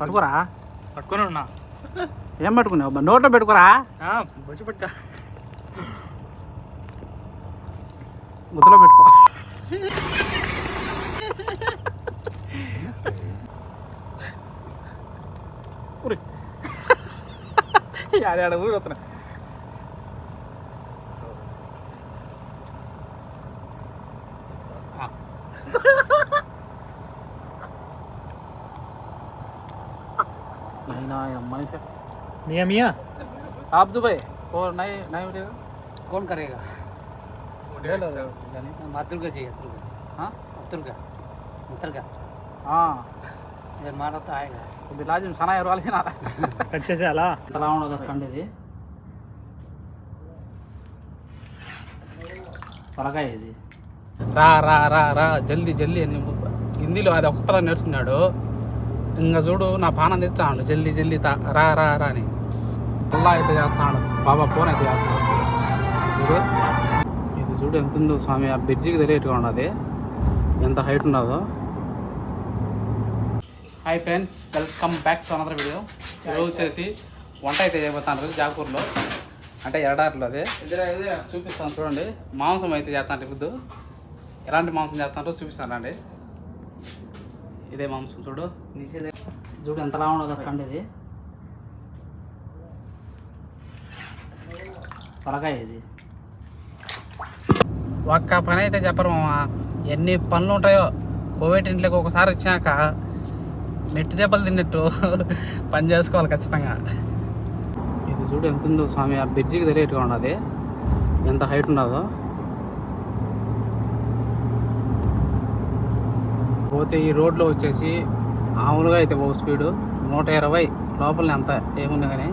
పట్టుకోరా? పట్టుకొని ఉన్నా. ఏం పట్టుకున్నావు? నోట్లో పెట్టుకోరా? బొచ్చు పట్టుక గుద్దలో పెట్టుకో. ఆడ ఆడ ఊరి వస్తున్నా. ना अम्मा से मियाँ मियाँ आप दुबई और नहीं नहीं उठेगा कौन करेगा ले लो जाने मातृ का चाहिए अतुल का हाँ अतुल का मित्र का हाँ इधर मारा तो आएगा ఇది లాజిం సనా ఎవరు వాళ్ళకి నా కట్ చేసేయాలా ఎలా ఉండదు కండి ఇది త్వరగా ఇది రా రా రా రా జల్దీ జల్దీ అని హిందీలో అది ఒక్కలా నేర్చుకున్నాడు ఇంకా చూడు నా పానం తెచ్చాడు. జల్దీ జల్దీ రా రా రా అని. అల్లా అయితే చేస్తాడు. బాబా ఫోన్ అయితే చేస్తాడు. చూడు. ఇది చూడు ఎంత ఉందో స్వామి ఆ బ్రిడ్జికి తెలియట్టుగా ఉన్నది ఎంత హైట్ ఉన్నదో. Hi friends welcome back to another video ఈరోజు వచ్చేసి వంట అయితే చేయబోతాను జాగూర్లో అంటే ఎడారిలో అదే. చూపిస్తాను చూడండి. మాంసం అయితే చేస్తాను ఇప్పుడు ఎలాంటి మాంసం చేస్తానో చూపిస్తాను అండి ఇదే మాంసం చూడు. చూడు ఎంత రావడం కదకండి ఇది. త్వరగా ఇది. ఒక్క పని అయితే చెప్పరు ఎన్ని పనులు ఉంటాయో. కోవిడ్ ఇంట్లోకి ఒకసారి వచ్చాక మెట్టి దెబ్బలు తిన్నట్టు పని చేసుకోవాలి ఖచ్చితంగా. ఇది చూడు ఎంత ఉందో స్వామి. ఆ బ్రిడ్జికి తెలియట్టుగా ఉన్నది ఎంత హైట్ ఉండదో పోతే ఈ రోడ్లో వచ్చేసి మామూలుగా అయితే ఓ స్పీడు నూట ఇరవై లోపలనే అంత ఏముంది కానీ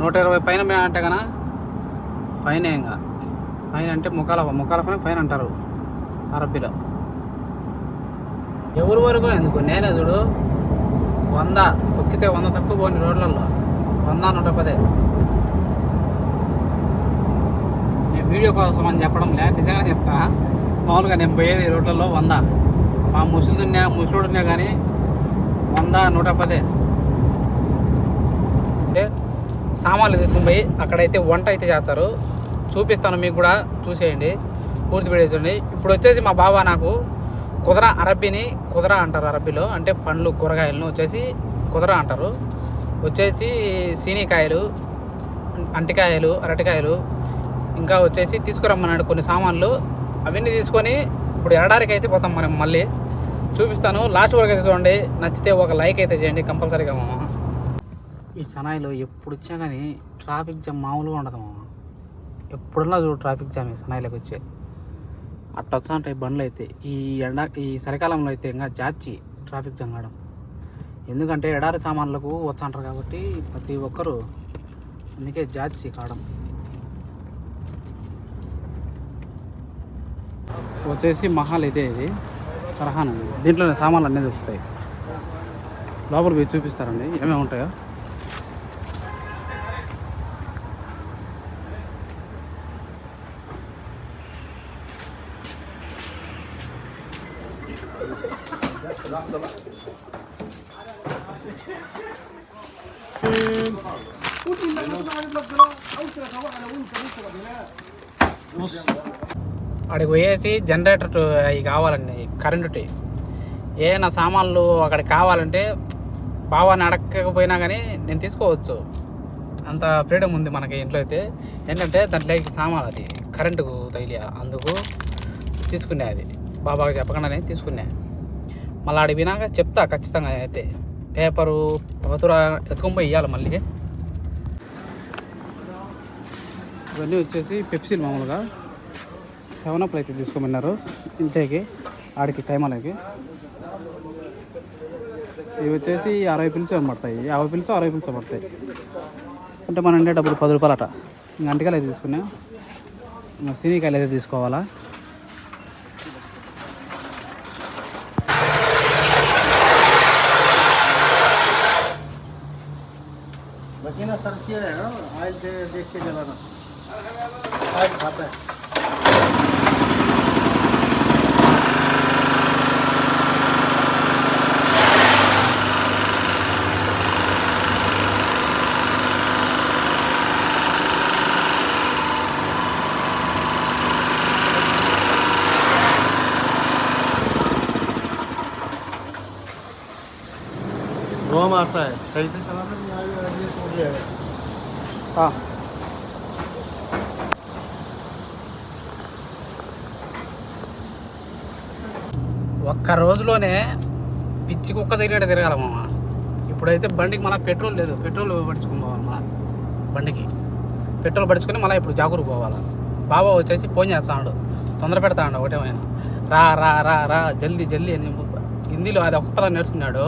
నూట ఇరవై పైన అంటే కన్నా ఫైన్ ఏంగా ఫైన్ అంటే ముఖాలఫ ముఖాలఫనే ఫైన్ అంటారు అరబ్బీలో. ఎవరి వరకు ఎందుకు? నేనే చూడు. వంద తొక్కితే వంద తక్కువ పోని రోడ్లలో వంద నూట పదే. నేను వీడియో కోసం అని చెప్పడం లే నిజంగా చెప్తా. మామూలుగా నేను పోయేది రోడ్లలో వంద. మా ముసలిదున్నా ముసలుడున్నా కానీ వంద నూట పదే. సామాన్లు తీసుకుని పోయి అక్కడైతే వంట అయితే చేస్తారు. చూపిస్తాను మీకు కూడా చూసేయండి. పూర్తి పెట్టేసండి ఇప్పుడు వచ్చేసి మా బాబా నాకు కుదర అరబ్బీని కుదర అంటారు అరబ్బీలో. అంటే పండ్లు కూరగాయలను వచ్చేసి కుదర అంటారు. వచ్చేసి సీనికాయలు అంటికాయలు అరటికాయలు ఇంకా వచ్చేసి తీసుకురమ్మన్నాడు కొన్ని సామాన్లు. అవన్నీ తీసుకొని ఇప్పుడు ఎడారికి అయితే పోతాం మనం మళ్ళీ. చూపిస్తాను. లాస్ట్ వరకు అయితే చూడండి. నచ్చితే ఒక లైక్ అయితే చేయండి. కంపల్సరీగా మామ. ఈ చెన్నైలో ఎప్పుడు వచ్చినా కానీ ట్రాఫిక్ జామ్ మామూలుగా ఉండదు మామ. ఎప్పుడన్నా చూడు ట్రాఫిక్ జామ్ ఈ చెన్నైలోకి వచ్చే. అట్ట వచ్చా బండ్లు అయితే. ఈ ఎండ ఈ చలికాలంలో అయితే ఇంకా జాచి ట్రాఫిక్ జామ్ కావడం. ఎందుకంటే ఎడారి సామాన్లకు వచ్చంటారు కాబట్టి ప్రతి ఒక్కరు అందుకే జాచి కావడం. వచ్చేసి మహల్ ఇదే ఇది. సరహానండి దీంట్లోనే సామాన్లు అన్నీ దొరుకుతాయి. లోపల మీరు చూపిస్తారండి. ఏమేమి ఉంటాయో? అక్కడికి పోయేసి జనరేటర్ అవి కావాలండి కరెంటుటి ఏమైనా సామాన్లు అక్కడికి కావాలంటే బావాని అడగకపోయినా కానీ నేను తీసుకోవచ్చు. అంత ఫ్రీడమ్ ఉంది మనకి ఇంట్లో అయితే. ఏంటంటే దాంట్లోకి సామాన్ అది కరెంటుకు తగిలి అందుకు తీసుకునే అది. బాబాకి చెప్పకుండానే తీసుకునే మళ్ళీ అడిగినాక చెప్తా ఖచ్చితంగా అయితే పేపరు పతుర ఎత్తుకొని పోయి ఇవ్వాలి మళ్ళీ. ఇవన్నీ వచ్చేసి పెప్సీలు మామూలుగా. సెవెన్ అప్లు అయితే తీసుకోమన్నారు ఇంతేకి ఆడికి టైమాలకి ఇవి వచ్చేసి అరవై పిలుచు పడతాయి యాభై పిలుచు అరవై పిలుచు పడతాయి అంటే మన అంటే డబ్బులు పది రూపాయలు అట ఇంకా అంటికాయలు అయితే తీసుకున్నా ఇంకా సీనికాయలు అయితే తీసుకోవాలా मशीन सर्च किया है ना ऑयल दे देख के चलाना ऑयल खाता है ఒక్క రోజులోనే పిచ్చి కుక్క తిరిగేట తిరగాల మామ. ఇప్పుడైతే బండికి మళ్ళీ పెట్రోల్ లేదు. పెట్రోల్ పడుచుకుని పోవాలి మళ్ళీ బండికి. పెట్రోల్ పడుచుకొని మళ్ళీ ఇప్పుడు జాగురు పోవాలి. బాబా వచ్చేసి ఫోన్ చేస్తాడు. తొందర పెడతాడు ఒకటేమైనా రా రా రా రా జల్దీ జల్దీ అని హిందీలో అది ఒక్క నేర్చుకున్నాడు.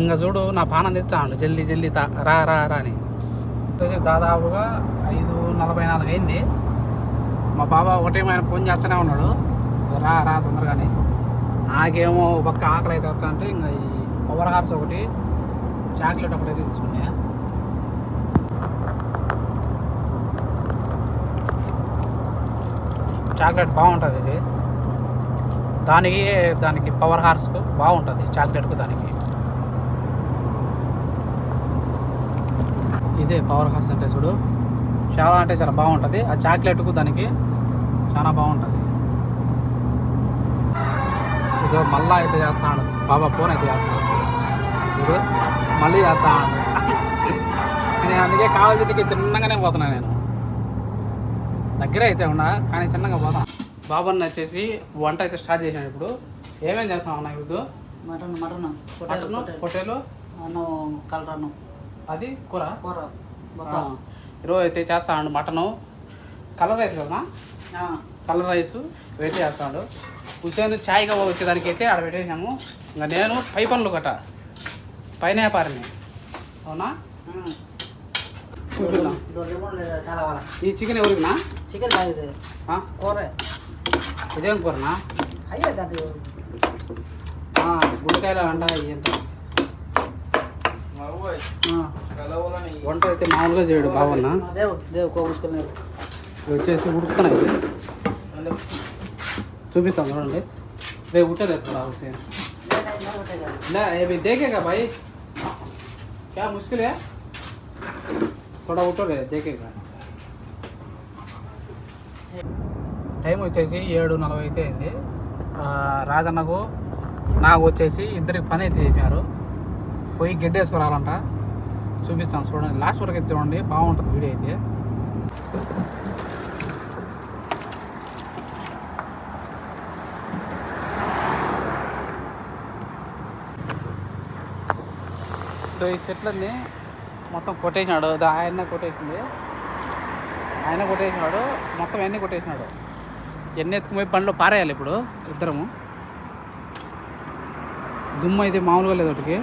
ఇంకా చూడు నా పానం తెచ్చాడు జల్దీ జల్దీ తా రా రా రా అని. వచ్చేసి దాదాపుగా ఐదు నలభై నాలుగు అయింది. మా బాబా ఒకటేమైనా ఫోన్ చేస్తూనే ఉన్నాడు. రా రా తొందరగానే. నాకేమో పక్క ఆకలి అయితే వచ్చా అంటే ఇంకా ఈ పవర్ హార్స్ ఒకటి చాక్లెట్ ఒకటి తీసుకున్నా. చాక్లెట్ బాగుంటుంది ఇది. దానికి దానికి పవర్ హార్స్కు బాగుంటుంది చాక్లెట్కు దానికి. ఇదే పవర్ హార్స్ అంటే చూడు. చాలా అంటే చాలా బాగుంటుంది. ఆ చాక్లెట్కు దానికి చాలా బాగుంటుంది. ఇదో మళ్ళా అయితే చేస్తాడు బాబా ఫోన్ అయితే చేస్తాడు ఇది మళ్ళీ చేస్తాడు నేను అందుకే కావాల్సిందికి చిన్నగానే పోతున్నా నేను. దగ్గర అయితే ఉన్నా కానీ చిన్నగా పోతాం. బాబాని వచ్చేసి వంట అయితే స్టార్ట్ చేశాను ఇప్పుడు. ఏమేం చేస్తాం అన్న ఇప్పుడు? Mutton mutton. పొట్టేలు అన్నం కలర్ అన్నం. అది కూర? కూర. ఈరోజు అయితే చేస్తాడు మటను. కలర్ రైస్ కదా కలర్ రైస్ వెయిట్ చేస్తాడు. హుసేన్ ఛాయ్ కవ్వ వచ్చేదానికి అయితే ఆడ పెట్టేసాము ఇంకా నేను పై పనులు గట పైన వ్యాపారిని అవునా? ఈ చికెన్ ఎవరికినా? చికెన్ కూర. ఇదేం కూరనా? అయ్యే గుండెకాయలు అంట ఎంత వంట అయితే మామూలుగా చేయడు బాగున్నా వచ్చేసి ఉడుకుతున్నాయి చూపిస్తాం చూడండి. రేపు ఉట్టలేదు హుసేన్ దేకేగా భాయ్ క్యా ముష్కిల్? హే ఉట్టలేదు దేకేగా టైం వచ్చేసి ఏడు నలభై అయితే అయింది. రాజన్నకు నాకు వచ్చేసి ఇద్దరికి పని అయితే చెప్పారు పోయి గడ్డ వేసుకురావాలంట చూపిస్తాను చూడండి. లాస్ట్ వరకు అయితే చూడండి. బాగుంటుంది వీడియో అయితే. సో ఈ చెట్లన్నీ మొత్తం కొట్టేసినాడు. ఆయన కొట్టేసింది. ఆయన కొట్టేసినాడు. మొత్తం ఎన్ని కొట్టేసినాడు. ఎన్ని ఎత్తుకుపోయి పనిలో పారేయాలి ఇప్పుడు ఇద్దరము? దుమ్ము అయితే మామూలుగా లేదు ఒకటికి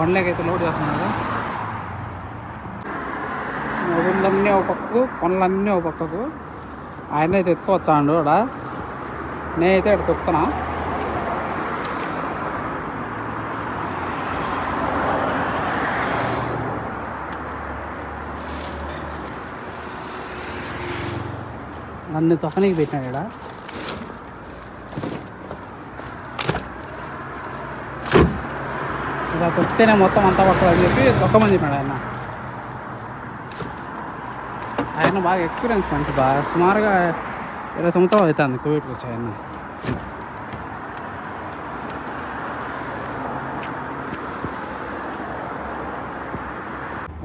బండ్లకైతే లోడ్ చేస్తున్నాడు ఊళ్ళన్నీ ఒక పక్కకు పనులన్నీ ఒక పక్కకు. ఆయన అయితే ఎత్తుకొచ్చాడు ఆడ. నేనైతే ఇక్కడ తొక్కుతున్నా. నన్ను తొక్కనికి పెట్టినాడు ఇక్కడ ఇలా తొక్కితేనే మొత్తం అంతా పక్కన అని చెప్పి తొక్కమని చెప్పాడు ఆయన. ఆయన బాగా ఎక్స్పీరియన్స్ మంచి బాగా సుమారుగా ఇరవై సంవత్సరాలు అవుతుంది కోవిడ్కి వచ్చి ఆయన.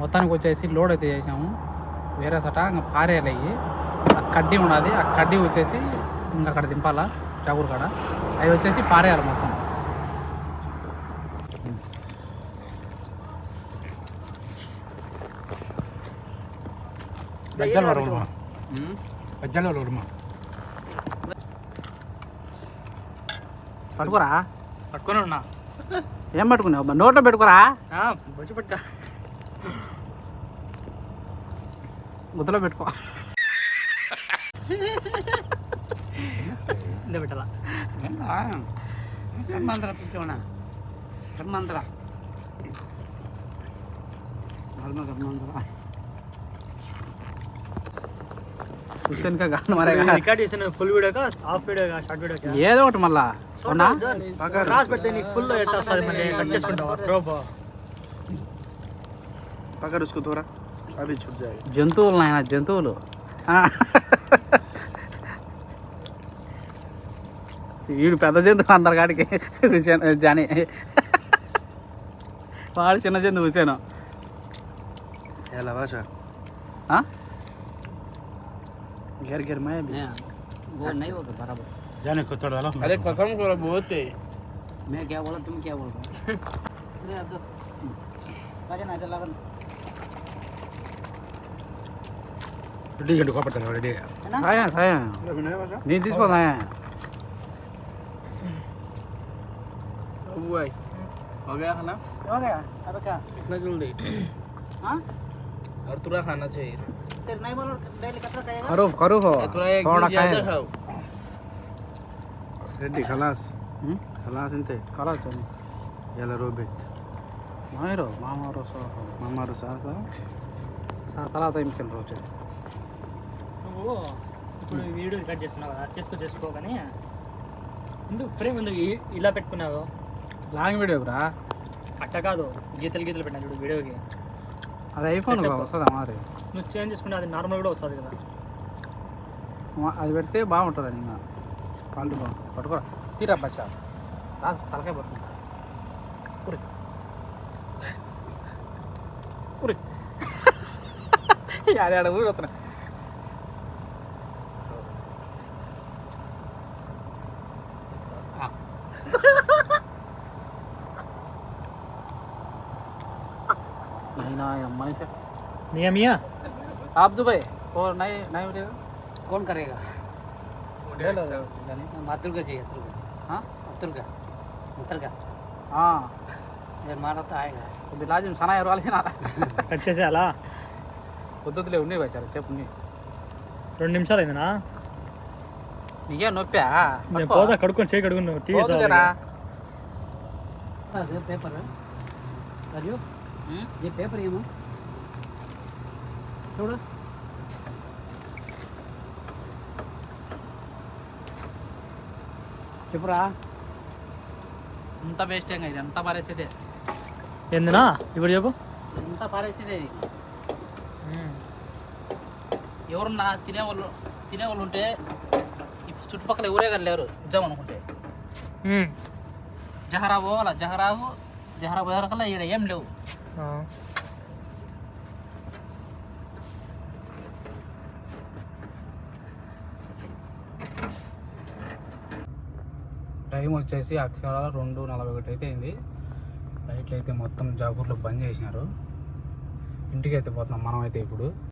మొత్తానికి వచ్చేసి లోడ్ అయితే చేసాము వేరే సట ఇంకా పారేయాలి ఆ కడ్డీ ఉండాలి ఆ కడ్డీ వచ్చేసి ఇంకా అక్కడ దింపాలా? చాకూరు కాడ. అవి వచ్చేసి పారేయాలి మొత్తం. గజ్జల వరమా గజ్జల వరమా పట్టుకోరా పట్టుకొని ఉన్నా ఏం పట్టుకున్నావు నోట్లో పెట్టుకోరా బొచ్చు పట్టుక ముద్దలో పెట్టుకో ఇంత పెట్టాలా కర్మాంతర పిచ్చోణ కర్మాంతర కర్మ కర్మ ఫుల్ ఏదో ఒకటి మళ్ళా. ఫుల్ అవి జంతువులు నాయన జంతువులు. వీడు పెద్ద జంతువు అందరు కాడికి. జాని. వాడు చిన్న జంతువు చూసాను ఎలా భాష घेर घेर मैं भी वो नहीं होगा बराबर जाने को थोड़ा लो अरे खत्म करो बहुत है मैं क्या बोला तुम क्या बोल रहे हो अरे राजा ना चला రెడీ గంట కోపడతాను రెడీ है ना సాయం సాయం భాష నేను తీసుకోదా हुआ है हो गया खाना हो गया अब क्या इतना जल्दी हाँ और थोड़ा खाना चाहिए फिर नहीं बोलो डेली कचरा खाएगा खरूफ खरूफ हो थोड़ा एक थोड़ा दिन ज्यादा खाए खाओ రెడ్డి ఖలాస్ హ్మ్? ఖలాస్ అంతే కలాస్ ఎలా రోబెత్ మాయరు మామారు మమ్మారు సాసా తర్వాత ఇంకెళ్ళి రోజు నువ్వు ఇప్పుడు వీడియో కట్ చేస్తున్నావు కదా చేసుకో చేసుకో కానీ ఎందుకు ఫ్రేమ్ ఎందుకు ఇ- ఇలా పెట్టుకున్నావు లాంగ్ వీడియో బ్రా అట్ట కాదు గీతలు గీతలు పెట్టినా చూడు వీడియోకి అది ఐఫోన్. వస్తుందా మరి? నువ్వు చేంజ్ చేసుకుంటే అది నార్మల్ కూడా వస్తుంది కదా. అది పెడితే బాగుంటుంది ఇంకా. క్వాలిటీ బాగుంటుంది. పట్టుకోరా. తీరా బస్ తలకాయ పట్టుకుంటా ఉరి. ఉరి. ఆడ ఊరి వస్తున్నా. मनीष మియా మియా आप दुबई और नहीं नहीं मिलेगा कौन करेगा ले लो जानी मातुर का चाहिए अतुल का हाँ अतुल का अतुल का हाँ इधर मारा तो आएगा కొద్ది లాజిం సనా ఎవరు నా కట్ చేసేయాలా పొద్దులే ఉన్నాయి వచ్చారు చెప్పు నీ రెండు నిమిషాలు అయిందినా నీకే నొప్పా నేను పోదా కడుక్కొని చేయి కడుక్కున్నావు టీవీ పోదులేరా అదే పేపర్ మరియు ఈ పేపర్ ఏమో చూడు చెప్పురా అంత వేస్ట్ ఇది ఎంత పారేసేదే? ఏందినా? ఇప్పుడు చెప్పు ఎంత పారేసేదే? ఇది ఎవరున్నా తినేవాళ్ళు తినేవాళ్ళు ఉంటే చుట్టుపక్కల ఎవరే కానీ లేరు ఇద్దాం అనుకుంటే. ఉమ్. జహరా పోవాలా? జహరాకు జహరా పోయారకల్లా ఈడ ఏం లేవు. టైం వచ్చేసి అక్షరాల రెండు నలభై ఒకటి అయితే అయింది. లైట్లు అయితే మొత్తం జాగూర్లో బంద్ చేసినారు. ఇంటికి అయితే పోతున్నాం మనం అయితే ఇప్పుడు.